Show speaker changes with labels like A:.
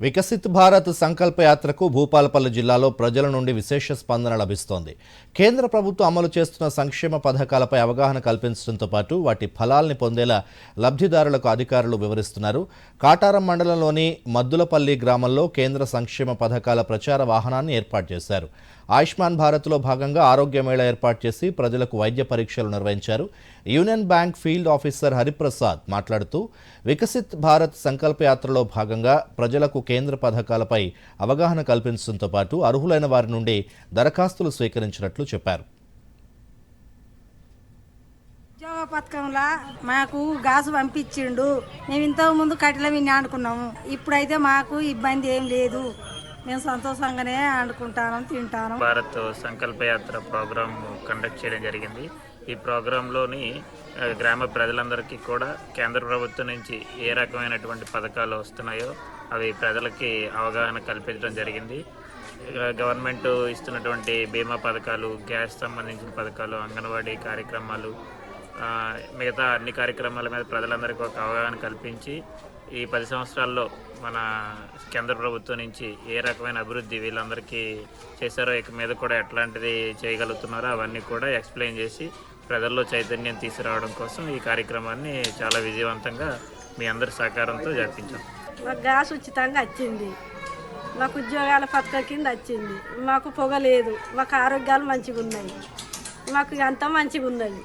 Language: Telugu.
A: వికసిత్ భారత్ సంకల్ప యాత్రకు భూపాలపల్లి జిల్లాలో ప్రజల నుండి విశేష స్పందన లభిస్తోంది. కేంద్ర ప్రభుత్వం అమలు చేస్తున్న సంక్షేమ పథకాలపై అవగాహన కల్పించడంతో పాటు వాటి ఫలాల్ని పొందేలా లబ్ధిదారులకు అధికారులు వివరిస్తున్నారు. కాటారం మండలంలోని మద్దులపల్లి గ్రామంలో కేంద్ర సంక్షేమ పథకాల ప్రచార వాహనాన్ని ఏర్పాటు చేశారు. ఆయుష్మాన్ భారత్లో భాగంగా ఆరోగ్య మేళా ఏర్పాటు చేసి ప్రజలకు వైద్య పరీక్షలు నిర్వహించారు. Union Bank field officer Hariprasad మాట్లాడుతూ వికసిత్ భారత్ సంకల్ప యాత్రలో భాగంగా ప్రజలకు కేంద్ర పథకాలపై అవగాహన కల్పించడంతో పాటు అర్హులైన వారి నుండి దరఖాస్తులు స్వీకరించినట్లు చెప్పారు.
B: ఉద్యోగ పథకంలా మాకు గాజు పంపించిండు. మేము ఇంతకు ముందు కట్టెల విని ఆడుకున్నాము ఇప్పుడైతే మాకు ఇబ్బంది ఏం లేదు. మేము సంతోషంగానే ఆడుకుంటాను తింటాను.
C: భారత్ సంకల్ప యాత్ర ప్రోగ్రాం కండక్ట్ చేయడం జరిగింది. ఈ ప్రోగ్రాంలోని గ్రామ ప్రజలందరికీ కూడా కేంద్ర ప్రభుత్వం నుంచి ఏ రకమైనటువంటి పథకాలు వస్తున్నాయో అవి ప్రజలకి అవగాహన కల్పించడం జరిగింది. గవర్నమెంట్ ఇస్తున్నటువంటి బీమా పథకాలు గ్యాస్ సంబంధించిన పథకాలు అంగన్వాడీ కార్యక్రమాలు మిగతా అన్ని కార్యక్రమాల మీద ప్రజలందరికీ ఒక అవగాహన కల్పించి ఈ పది సంవత్సరాల్లో మన కేంద్ర ప్రభుత్వం నుంచి ఏ రకమైన అభివృద్ధి వీళ్ళందరికీ చేశారో ఇక మీద కూడా ఎట్లాంటిది చేయగలుగుతున్నారో అవన్నీ కూడా ఎక్స్ప్లెయిన్ చేసి ప్రజల్లో చైతన్యం తీసుకురావడం కోసం ఈ కార్యక్రమాన్ని చాలా విజయవంతంగా మీ అందరి సహకారంతో జరిపించాం.
B: మాకు గ్యాస్ ఉచితంగా వచ్చింది. మాకు ఉద్యోగాల పథకం కింద వచ్చింది. మాకు పొగ లేదు. మాకు ఆరోగ్యాలు మంచిగా ఉన్నాయి మాకు అంతా మంచిగా ఉన్నది